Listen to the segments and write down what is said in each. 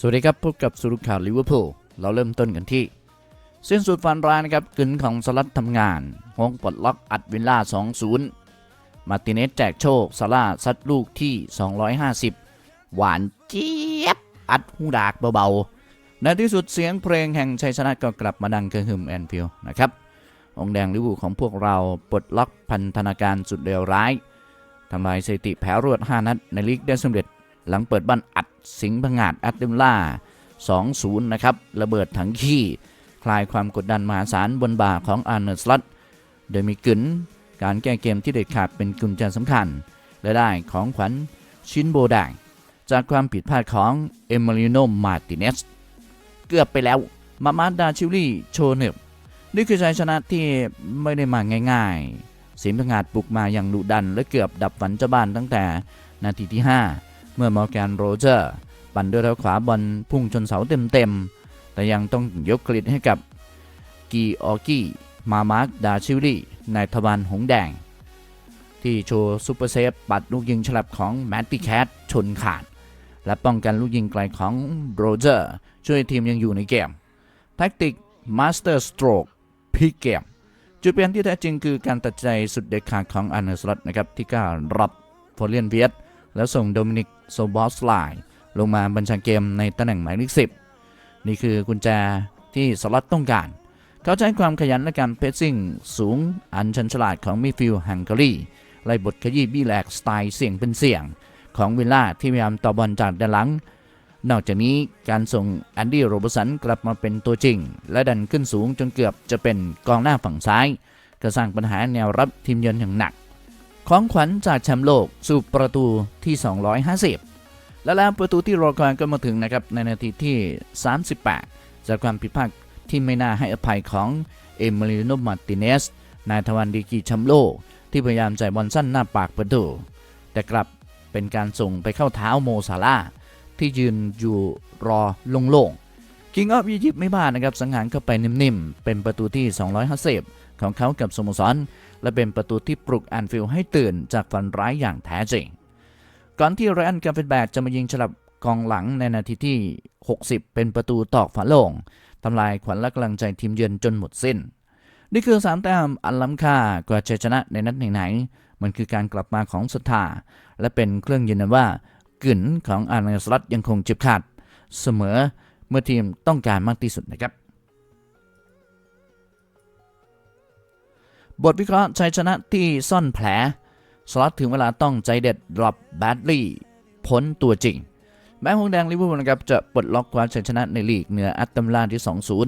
สวัสดีครับ พบกับสุรุข่าวลิเวอร์พูลเราเริ่มต้นกันที่ สิ้นสุดฟันร้ายนะครับกึนของสลัดทำงานฮงปลดล็อกอัดวิลล่า 2-0 มาร์ติเนสแจกโชคซาร่าซัดลูกที่ 250 หวานเจี๊ยบ อัดหูดากเบาๆ ในที่สุดเสียงเพลงแห่งชัยชนะก็กลับมาดังกระหึ่มแอนฟิลนะครับ องแดงลิเวอร์พูลของพวกเราปลดล็อกพันธนาการสุดเลวร้ายทำลายสถิติแพ้รวด 5 นัดในลีกได้สำเร็จหลังเปิดบ้านอัด สิงห์ผงาดแอตเลมล่า 2-0 นะครับ ระเบิดถังขี้ คลายความกดดันมหาศาลบนบ่าของอาร์เนอร์สลัตโดยมีกึนการแก้เกมที่เด็ดขาดเป็นกุญแจสำคัญ และได้ของขวัญชิ้นโบแดงจากความผิดพลาดของเอมิลิโนมาร์ติเนสเกือบไปแล้วมามาดาชิลลี่โชเนบนี่คือชัยชนะที่ไม่ได้มาง่ายๆสิงห์ผงาดบุกมาอย่างดุดันและเกือบดับฝันเจ้าบ้านตั้งแต่นาทีที่ 5 เมื่อมอร์แกนโรเจอร์ ปั่นด้วยเท้าขวาบอลพุ่งชนเสาเต็มๆ แต่ยังต้องยกเครดิตให้กับกีออกี้มามาร์กดาชิลลี่นายทวารหงแดง ที่โชว์ซูเปอร์เซฟปัดลูกยิงฉลับของแมตติแคทชนขาด และป้องกันลูกยิงไกลของโรเจอร์ช่วยทีมยังอยู่ในเกม แท็กติกมาสเตอร์สโตรกพลิกเกมจุดเปลี่ยนที่แท้จริงคือการตัดใจสุดเด็ดขาดของอันเนอร์สลัตนะครับที่กล้ารับฟอเลียนเวียตแล้วส่งโดมินิกโซบอสไลน์ ลงมาบัญชาเกมในตำแหน่งหมายเลขสิบนี่คือกุญแจที่สลัตต้องการ เขาใช้ความขยันและการเพสซิ่งสูงอันชันฉลาดของมิฟิลฮังการีไล่บทขยี้บี้แหลกสไตล์เสี่ยงเป็นเสี่ยง ของวิลล่าที่พยายามต่อบอลจากด้านหลัง นอกจากนี้การส่งแอนดี้โรเบร์สันกลับมาเป็นตัวจริง และดันขึ้นสูงจนเกือบจะเป็นกองหน้าฝั่งซ้าย ก็สร้างปัญหาแนวรับทีมเยือนอย่างหนัก ของขวัญจากแชมป์โลกสู่ประตูที่ 250 และแล้วประตูที่รอคอยก็มาถึงนะครับในนาทีที่ 38 จากความผิดพลาดที่ไม่น่าให้อภัยของเอมิลิโนมาร์ติเนสนายทวันดีกรีแชมโลที่พยายามจ่ายบอลสั้นหน้าปากประตู แต่กลับเป็นการส่งไปเข้าเท้าโมซาลาที่ยืนอยู่รอลงโล่งๆคิงออฟอียิปต์ไม่พลาดนะครับ สังหารเข้าไปนิ่มๆ เป็นประตูที่ 250 ของเขากับสโมสร และเป็นประตูที่ปลุกแอนฟิลให้ตื่นจากฝันร้ายอย่างแท้จริง ก่อนที่ไรอันกาเฟนแบกจะมายิงฉลับกองหลังในนาทีที่ 60 เป็นประตูตอกฝาโลงทำลายขวัญและกำลังใจทีมเยือนจนหมดสิ้น นี่คือสามแต้มอันล้ำค่ากว่าชัยชนะในนัดไหนๆมันคือการกลับมาของศรัทธาและเป็นเครื่องยืนยันว่ากึ่นของอาร์เนสลัตยังคงจิบขาด เสมอเมื่อทีมต้องการมากที่สุดนะครับ บทวิเคราะห์ชัยชนะที่ซ่อนแผล สล็อตถึงเวลาต้องใจเด็ดดรอปแบดลี่พ้นตัวจริง แม้ฮงแดงลิเวอร์พูลนะครับจะปลดล็อกความชัยชนะในลีกเหนืออัตตมลาที่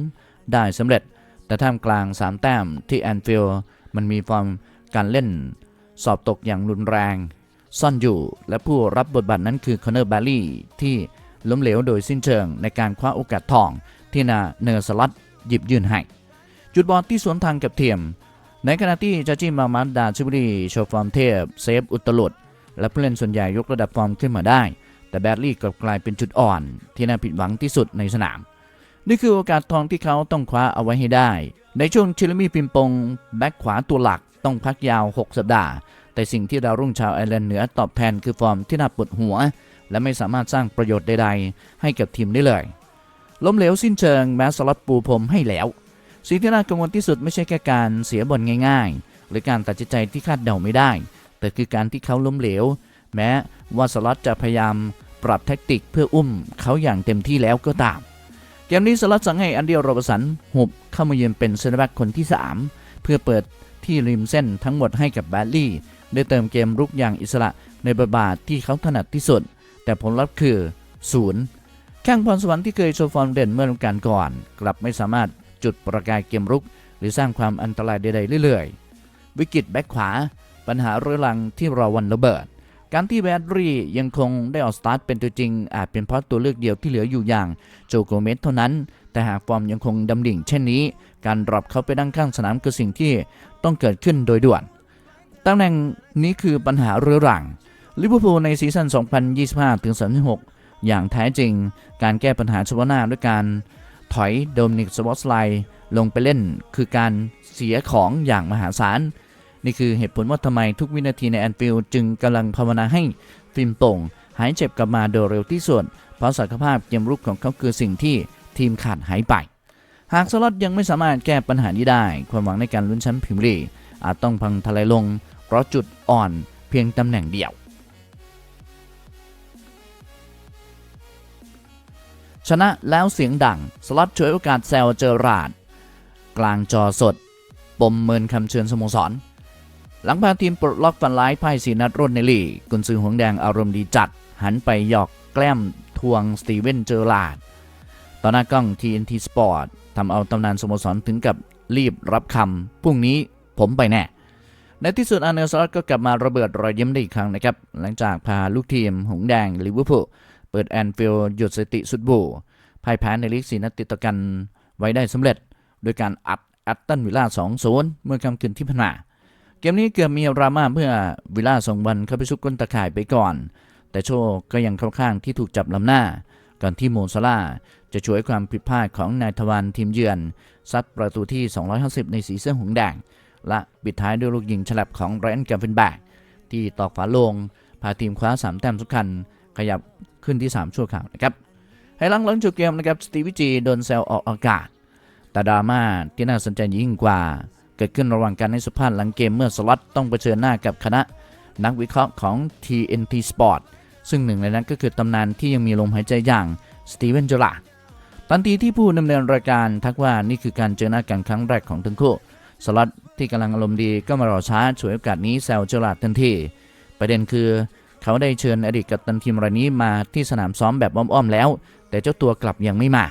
2-0 ได้สำเร็จ แต่ท่ามกลาง 3 แต้มที่แอนฟิลด์มันมีฟอร์มการเล่น สอบตกอย่างรุนแรง ซ่อนอยู่และผู้รับบทบาทนั้นคือคอนเนอร์แบลลี่ที่ล้มเหลวโดยสิ้นเชิงในการคว้าโอกาสทองที่นาเนอร์สลัดหยิบยื่นให้จุดบอลที่สวนทางกับเทียม ในขณะที่จาจิมามันดาชิบุรีโชว์ฟอร์มเทพเซฟอุตลุดและผู้เล่นส่วนใหญ่ยกระดับฟอร์มขึ้นมาได้ แต่แบดลี่กลับกลายเป็นจุดอ่อน ที่น่าผิดหวังที่สุดในสนาม นี่คือโอกาสทองที่เขาต้องคว้าเอาไว้ให้ได้ ในช่วงชิลมีปิมปงแบ็คขวาตัวหลักต้องพักยาว 6 สัปดาห์ แต่สิ่งที่ดาวรุ่งชาวไอร์แลนด์เหนือตอบแทนคือฟอร์มที่น่าปวดหัว และไม่สามารถสร้างประโยชน์ใดๆ ให้กับทีมได้เลย ล้มเหลวสิ้นเชิงแม้สล็อตปูพรมให้แล้ว สิ่งที่น่ากังวลที่สุดไม่ใช่แค่การเสียบอลง่ายๆ หรือการตัดสินใจที่คาดเดาไม่ได้ แต่คือการที่เขาล้มเหลว แม้ว่าสล็อตจะพยายามปรับแท็กติกเพื่ออุ้มเขาอย่างเต็มที่แล้วก็ตาม เกมนี้สล็อตสั่งให้อันเดียโรบสันหุบเข้ามาเยือนเป็นเซนเตอร์แบ็กคนที่ 3 เพื่อเปิดที่ริมเส้นทั้งหมดให้กับแบดลี่ได้เติมเกมรุกอย่างอิสระในบทบาทที่เขาถนัดที่สุด แต่ผลลัพธ์คือศูนย์แข้งพรสวรรค์ที่เคยโชว์ฟอร์มเด่นเมื่อฤดูกาลก่อน กลับไม่สามารถ จุดประกายเกมรุก หรือสร้างความอันตรายใดๆเรื่อยๆ วิกฤตแบ็คขวา ปัญหาเรื้อรังที่รอวันระเบิด การที่แบดรี่ยังคงได้ออกสตาร์ทเป็นตัวจริง อาจเป็นเพราะตัวเลือกเดียวที่เหลืออยู่อย่างโจโกเมสเท่านั้น แต่หากฟอร์มยังคงดำดิ่งเช่นนี้ การดรอปเขาไปนั่งข้างสนามคือสิ่งที่ต้องเกิดขึ้นโดยด่วนตำแหน่งนี้คือปัญหาเรื้อรังลิเวอร์พูลในซีซั่น 2025-36 อย่างแท้จริง การแก้ปัญหาเฉพาะหน้าด้วยการ ถอยโดมินิกสวอตไลลงไปเล่นคือการเสียของอย่างมหาศาล นี่คือเหตุผลว่าทำไมทุกวินาทีในแอนฟิลด์จึงกำลังภาวนาให้ฟิล์มโป่ง หายเจ็บกลับมาโดยเร็วที่สุดเพราะราะศักยภาพเกมรุกของเขาคือสิ่งที่ทีมขาดหายไป หากสล็อตยังไม่สามารถแก้ปัญหานี้ได้ ความหวังในการลุ้นแชมป์พรีเมียร์ลีกอาจต้องพังทลายลง เพราะจุดอ่อนเพียงตำแหน่งเดียว ชนะแล้วเสียงดัง สล็อตช่วยโอกาสแซวเจอราด กลางจอสด ปมเมินคำเชิญสโมสร หลังพาทีมปลดล็อกฟันร้ายพ่ายสีนัดรวดในลีกกุนซือหงแดงอารมณ์ดีจัด หันไปหยอกแกล้มทวงสตีเวนเจอร์ลาดต่อหน้ากล้อง TNT Sport ทำเอาตำนานสโมสรถึงกับรีบรับคำพรุ่งนี้ผมไปแน่ ในที่สุดอาร์เนลสล็อตก็กลับมาระเบิดรอยยิ้มได้อีกครั้งนะครับ หลังจากพาลูกทีม หงแดงลิเวอร์พูล เปิดแอนฟิลด์หยุดสติสุดบูพ่ายแพ้ในลีกสีนัดติดต่อกันไว้ได้สำเร็จ โดยการอัดแอตตันวิลล่า2-0 เมื่อคำคืนที่ผ่านมา เกมนี้เกือบมีดราม่าเมื่อวิลล่าส่งบอลเข้าไปชุกก้นตะข่ายไปก่อน แต่โชคก็ยังเข้าข้างที่ถูกจับลำหน้า ก่อนที่โมซาลาจะช่วยความผิดพลาดของนายทวารทีมเยือน ซัดประตูที่ 250 ในสีเสื้อหงแดง และปิดท้ายด้วยลูกยิงฉลับของไรอันแกมเฟนแบกที่ตอกฝาโลงพาทีมคว้า3แต้มสำคัญ ขยับ ขึ้นที่ 3 ชั่วข่าวนะครับให้หลังหลังจบเกมนะครับสตีวิจีโดนแซวออกอากาศ แต่ดราม่าที่น่าสนใจยิ่งกว่า เกิดขึ้นระหว่างการให้สัมภาษณ์หลังเกมเมื่อสล็อตต้องเผชิญหน้ากับคณะนักวิเคราะห์ของ TNT Sport ซึ่งหนึ่งในนั้นก็คือตำนานที่ยังมีลมหายใจอย่างสตีเวนเจอร์ลาร์ดทันทีที่ผู้ดำเนินรายการทักว่านี่คือการเจอหน้ากันครั้งแรกของทั้งคู่สล็อตที่กำลังอารมณ์ดีก็มารอช้าฉวยโอกาสนี้แซวเจอร์ลาดทันทีประเด็นคือ เขาได้เชิญอดีตกัปตันทีมรายนี้มาที่สนามซ้อมแบบอ้อมๆแล้ว แต่เจ้าตัวกลับยังไม่มา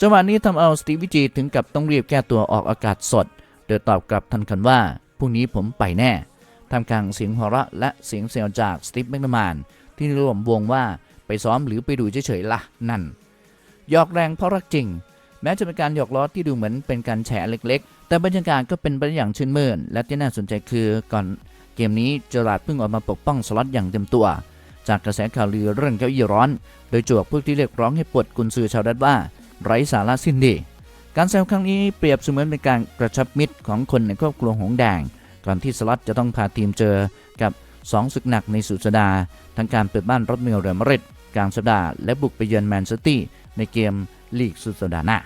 จังหวะนี้ทำเอาสตีวิจีถึงกับต้องรีบแก้ตัวออกอากาศสดโดยตอบกลับทันคันว่าพรุ่งนี้ผมไปแน่ทำกลางเสียงหัวเราะและเสียงเซลจากสตีฟแมกนามานที่ร่วมวงว่าไปซ้อมหรือไปดูเฉยๆละ่ะนั่นหยอกแรงเพราะรักจริง แม้จะเป็นการหยอกล้อที่ดูเหมือนเป็นการแฉเล็ก ๆ แต่บรรยากาศก็เป็นไปอย่างชื่นมื่น และที่น่าสนใจคือก่อน เกมนี้เจอราร์ดเพิ่งออกมาปกป้องสล็อตอย่างเต็มตัว จากกระแสข่าวลือเรื่องเก้าอี้ร้อน โดยจวกพวกที่เรียกร้องให้ปลดกุนซือชาวดัตว่า ไร้สาระสิ้นดีการแซวครั้งนี้เปรียบเสมือนเป็นการกระชับมิตรของคนในครอบครัวหงแดง ก่อนที่สล็อตจะต้องพาทีมเจอกับสองศึกหนักในสุดสัปดาห์ทั้งการเปิดบ้านรถเมลเรอัลมาริดกลางสัปดาห์และบุกไปเยือนแมนเชสเตอร์ในเกมลีกสุดสัปดาห์หน้า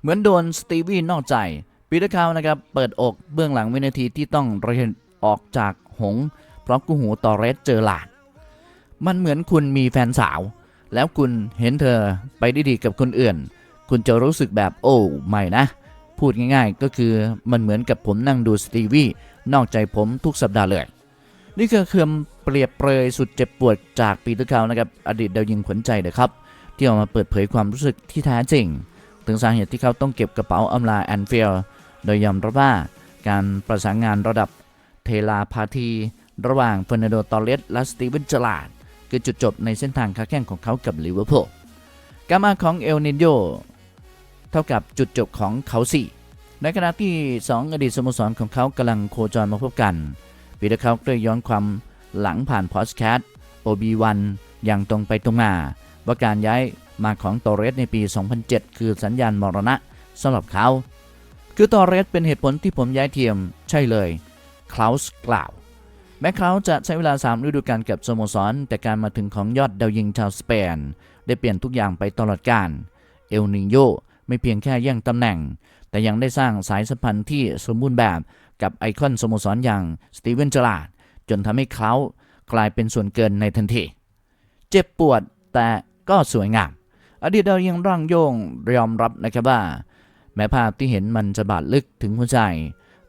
เหมือนโดนสตีวีนอกใจปีเตอร์คาวนะครับเปิดอกเบื้องหลังวินาทีที่ต้องเรียนออกจากหง เพราะกูหูต่อเรสเจอหลาด มันเหมือนคุณมีแฟนสาว แล้วคุณเห็นเธอไปได้ดีกับคนอื่น คุณจะรู้สึกแบบโอ้ไม่นะ พูดง่ายๆ ก็คือมันเหมือนกับผมนั่งดูสตีวีนอกใจผมทุกสัปดาห์เลย นี่คือคำเปรียบเปรยสุดเจ็บปวดจากปีเตอร์คาวนะครับอดีตดาวยิงขวัญใจนะครับที่ออกมาเปิดเผยความรู้สึกที่แท้จริง ถึงสาเหตุที่เขาต้องเก็บกระเป๋าอำลาแอนฟิลด์โดยยอมรับว่าการประสานงานระดับเทลาพาที ระหว่างเฟอร์นันโด ตอเรสและสตีเวนเจลาร์ดคือจุดจบในเส้นทางค้าแข่งของเขากับลิเวอร์พูลการมาของเอลนินโยเท่ากับจุดจบของเขาสี่ในขณะที่ 2 อดีตสโมสรของเขากำลังโคจรมาพบกันปีเตอร์เขาได้ย้อนความหลังผ่านพอสแคท OB1 อย่างตรงไปตรงมา ว่าการย้ายมาของตอร์เรสในปี 2007 คือสัญญาณมรณะสำหรับเขา คือตอร์เรสเป็นเหตุผลที่ผมย้ายเทียมใช่เลยคลาวส์กล่าว แม้เขาจะใช้เวลา 3 ฤดูกาลกับสโมสร แต่การมาถึงของยอดดาวยิงชาวสเปน ได้เปลี่ยนทุกอย่างไปตลอดกาลเอลนิโยไม่เพียงแค่แย่งตำแหน่ง แต่ยังได้สร้างสายสัมพันธ์ที่สมบูรณ์แบบกับไอคอนสโมสรอย่างสตีเวนเจอราดจนทำให้เขากลายเป็นส่วนเกินในทันที เจ็บปวดแต่ ก็สวยงาม อดีตดาวยิงร่างโยงยอมรับนะครับว่า แม้ภาพที่เห็นมันจะบาดลึกถึงหัวใจ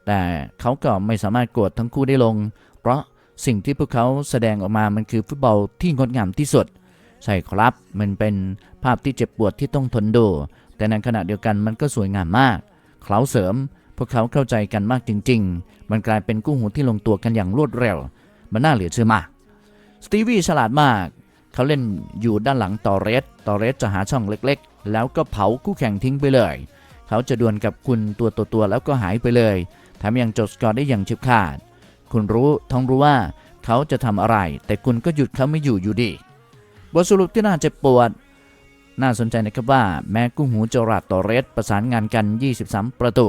แต่เขาก็ไม่สามารถกรธทั้งคู่ได้ลง เพราะสิ่งที่พวกเขาแสดงออกมามันคือฟุตบอลที่งดงามที่สุด ใช่ครับ มันเป็นภาพที่เจ็บปวดที่ต้องทนดู แต่ในขณะเดียวกันมันก็สวยงามมากเขาเสริม พวกเขาเข้าใจกันมากจริง ๆ มันกลายเป็นกู้หูที่ลงตัวกันอย่างรวดเร็ว มันน่าเหลือเชื่อมาก สตีวีฉลาดมาก เขาเล่นอยู่ด้านหลังตอเรสตอเรสจะหาช่องเล็กๆ แล้วก็เผาคู่แข่งทิ้งไปเลย เขาจะดวลกับคุณตัวต่อตัวแล้วก็หายไปเลยแถมยังจดสกอร์ได้อย่างเฉียบขาด คุณรู้ท้องรู้ว่าเขาจะทำอะไร แต่คุณก็หยุดเขาไม่อยู่อยู่ดีบทสรุปที่น่าเจ็บปวด น่าสนใจนะครับว่า แม้กุ้งหูจอราดตอเรสประสานงานกัน 23 ประตู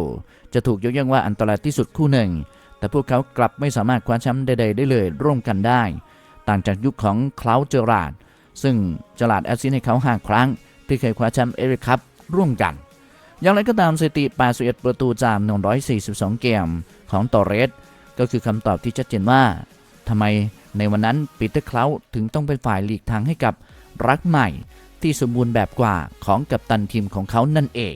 จะถูกยกย่องว่าอันตรายที่สุดคู่หนึ่ง แต่พวกเขากลับไม่สามารถคว้าแชมป์ใดๆได้เลยร่วมกันได้ ต่างจากยุคของคลาวเจอราดซึ่งเจอราดแอสซิสให้เขา 5 ครั้ง ที่เคยคว้าแชมป์เอริคัพร่วมกัน อย่างไรก็ตามสถิติ 81 ประตูจาก 142 เกมของตอร์เรส ก็คือคำตอบที่ชัดเจนว่าทำไมในวันนั้นปีเตอร์เคลาถึงต้องเป็นฝ่ายหลีกทางให้กับรักใหม่ที่สมบูรณ์แบบกว่าของกัปตันทีมของเขานั่นเอง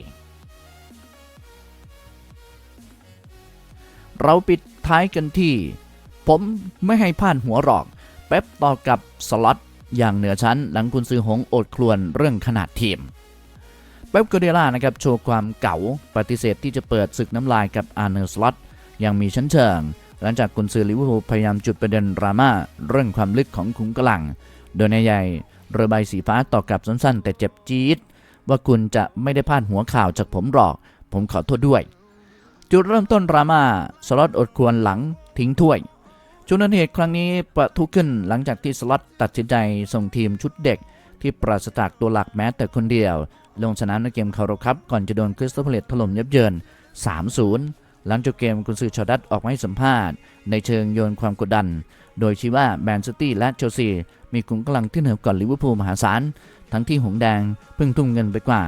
เราปิดท้ายกันที่ ผมไม่ให้พลาดหัวหรอก เป๊ปต่อกับสล็อตอย่างเหนือชั้น หลังกุนซือหงโอดครวนเรื่องขนาดทีม เป๊ปกวาร์ดิโอล่านะครับโชว์ความเก๋าปฏิเสธที่จะเปิดศึกน้ำลายกับอาร์เนอร์สล็อตอย่างมีชั้นเชิง หลังจากกุนซือลิเวอร์พูลพยายามจุดประเด็นดราม่าเรื่องความลึกของขุมกำลัง โดยนายใหญ่เรือใบสีฟ้าต่อกลับสั้นๆ แต่เจ็บจี๊ดว่าคุณจะไม่ได้พลาดหัวข่าวจากผมหรอก ผมขอโทษด้วย จุดเริ่มต้นดราม่าสล็อตอดควรหลังทิ้งถ้วย ชนวนเหตุครั้งนี้ประทุขึ้นหลังจากที่สล็อตตัดสินใจส่งทีมชุดเด็ก ที่ปราศจากตัวหลักแม้แต่คนเดียว ลงสนามในเกมคาร์คัพก่อนจะโดนคริสตัลพาเลตถล่มยับเยิน 3-0 หลังจบเกมกุนซือชอดัตออกมาให้สัมภาษณ์ ในเชิงโยนความกดดัน โดยชี้ว่าแมนซิตี้และเชลซีมีขุมกำลังที่เหนือกว่าลิเวอร์พูลมหาศาลทั้งที่หงแดงเพิ่งทุ่มเงินไปกว่า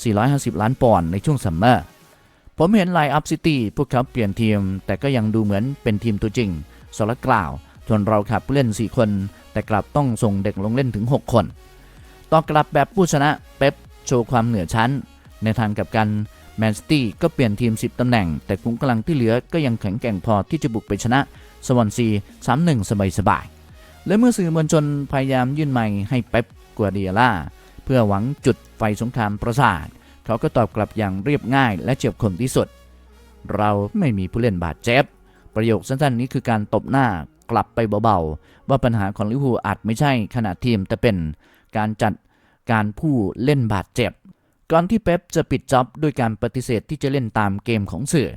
450 ล้านปอนด์ในช่วงซัมเมอร์ผมเห็นไลน์อัพซิตี้พวกเขาเปลี่ยนทีม แต่ก็ยังดูเหมือนเป็นทีมตัวจริง สลัดกล่าวจนเราขับผู้เล่น 4 คน แต่กลับต้องส่งเด็กลงเล่นถึง 6 คน ต่อกลับแบบผู้ชนะเป๊ปโชว์ความเหนือชั้น ในทางกับกันแมนซิตี้ก็เปลี่ยนทีม 10 ตำแหน่ง แต่คุ้มกำลังที่เหลือก็ยังแข็งแกร่งพอที่จะบุกไปชนะสวอนซี 3-1 สบายๆและเมื่อสื่อมวลชนพยายามยื่นไมค์ให้เป๊ปกัวเดียล่าเพื่อหวังจุดไฟสงครามประสาท เขาก็ตอบกลับอย่างเรียบง่ายและเฉียบคมที่สุด เราไม่มีผู้เล่นบาดเจ็บ ประโยคสั้นๆนี้คือการตบหน้ากลับไปเบาๆ ว่าปัญหาของลิเวอร์พูลอาจไม่ใช่ขนาดทีม แต่เป็นการจัดการผู้เล่นบาดเจ็บ ก่อนที่เป๊ปจะปิดจ็อบด้วยการปฏิเสธที่จะเล่นตามเกมของสื่อ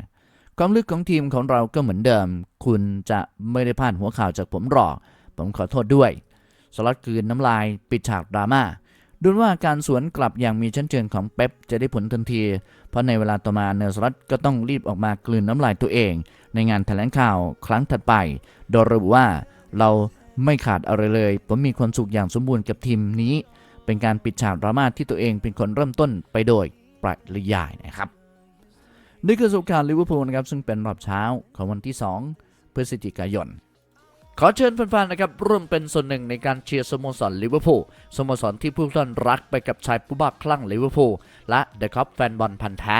ความลึกของทีมของเราก็เหมือนเดิม คุณจะไม่ได้พลาดหัวข่าวจากผมหรอก ผมขอโทษด้วย สล็อตกลืนน้ำลายปิดฉากดราม่าดูว่าการสวนกลับอย่างมีชั้นเชิงของเป๊ปจะได้ผลทันที เพราะในเวลาต่อมาเนอร์สล็อตก็ต้องรีบออกมากลืนน้ำลายตัวเอง ในงานแถลงข่าวครั้งถัดไป โดยระบุว่าเราไม่ขาดอะไรเลย ผมมีความสุขอย่างสมบูรณ์กับทีมนี้ เป็นการปิดฉากดราม่าที่ตัวเองเป็นคนเริ่มต้นไปโดยปริยายนะครับนี่คือสุขการลิเวอร์พูลนะครับซึ่งเป็นรอบเช้าของวันที่ 2 พฤศจิกายนขอเชิญแฟนๆนะครับร่วมเป็นส่วนหนึ่งในการเชียร์สโมสรลิเวอร์พูลสโมสรที่ผู้ท่านรักไปกับชายผู้บ้าคลั่งลิเวอร์พูลและเดอะคัพแฟนบอลพันธ์แท้